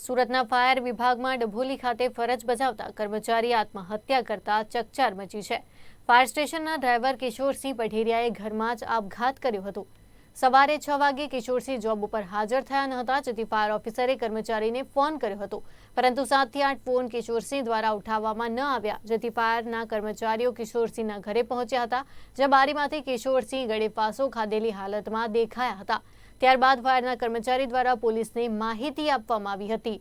સુરતના ફાયર વિભાગમાં ડભોલી ખાતે ફરજ બજાવતા કર્મચારી આત્મહત્યા કરતા ચકચાર મચી છે. ફાયર સ્ટેશનના ડ્રાઈવર કિશોરસિંહ પઢેરિયાએ ઘરમાં જ આપઘાત કર્યો હતો. સવારે છ વાગે કિશોરસિંહ જોબ ઉપર હાજર થયા ન હતા, જેથી ફાયર ઓફિસરે કર્મચારીને ફોન કર્યો હતો. પરંતુ સાતથી આઠ ફોન કિશોરસિંહ દ્વારા ઉઠાવવામાં ન આવ્યા, જેથી ફાયરના કર્મચારીઓ કિશોરસિંહના ઘરે પહોંચ્યા હતા, જ્યાં બારીમાંથી કિશોરસિંહ ગળે ફાંસો ખાધેલી હાલતમાં દેખાયા હતા. ત્યારબાદ ફાયરના કર્મચારી દ્વારા પોલીસને માહિતી આપવામાં આવી હતી.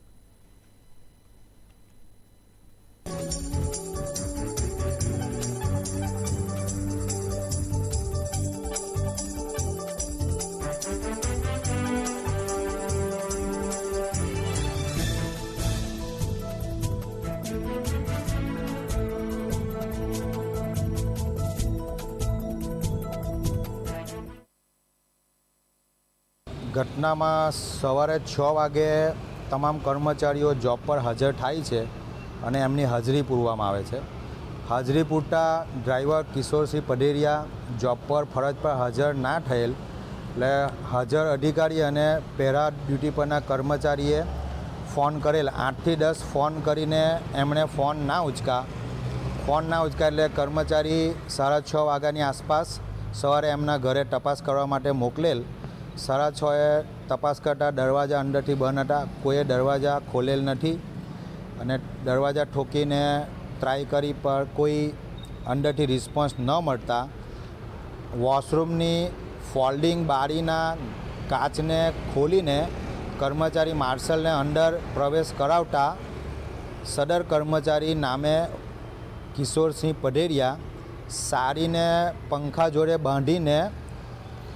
ઘટનામાં સવારે છ વાગે તમામ કર્મચારીઓ જોબ પર હાજર થાય છે અને એમની હાજરી પૂરવામાં આવે છે. હાજરી પૂરતા ડ્રાઈવર કિશોરસિંહ પઢેરિયા જોબ પર ફરજ પર હાજર ના થયેલ એટલે હાજર અધિકારી અને પેરા ડ્યુટી પરના કર્મચારીએ ફોન કરેલ. આઠથી દસ ફોન કરીને એમણે ફોન ના ઉચકા. ફોન ના ઉચકા એટલે કર્મચારી સાડા છ વાગ્યાની આસપાસ સવારે એમના ઘરે તપાસ કરવા માટે મોકલેલ. સાડા છએ તપાસ કરતાં દરવાજા અંદરથી બંધ હતા. કોઈએ દરવાજા ખોલેલ નથી અને દરવાજા ઠોકીને ટ્રાય કરી પર કોઈ અંદરથી રિસ્પોન્સ ન મળતા વોશરૂમની ફોલ્ડિંગ બારીના કાચને ખોલીને કર્મચારી માર્શલને અંદર પ્રવેશ કરાવતા સદર કર્મચારી નામે કિશોરસિંહ પઢેરિયા સારીને પંખા જોડે બાંધીને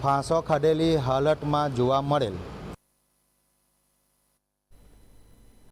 ફાંસો ખાડેલી હાલતમાં જોવા મળેલ.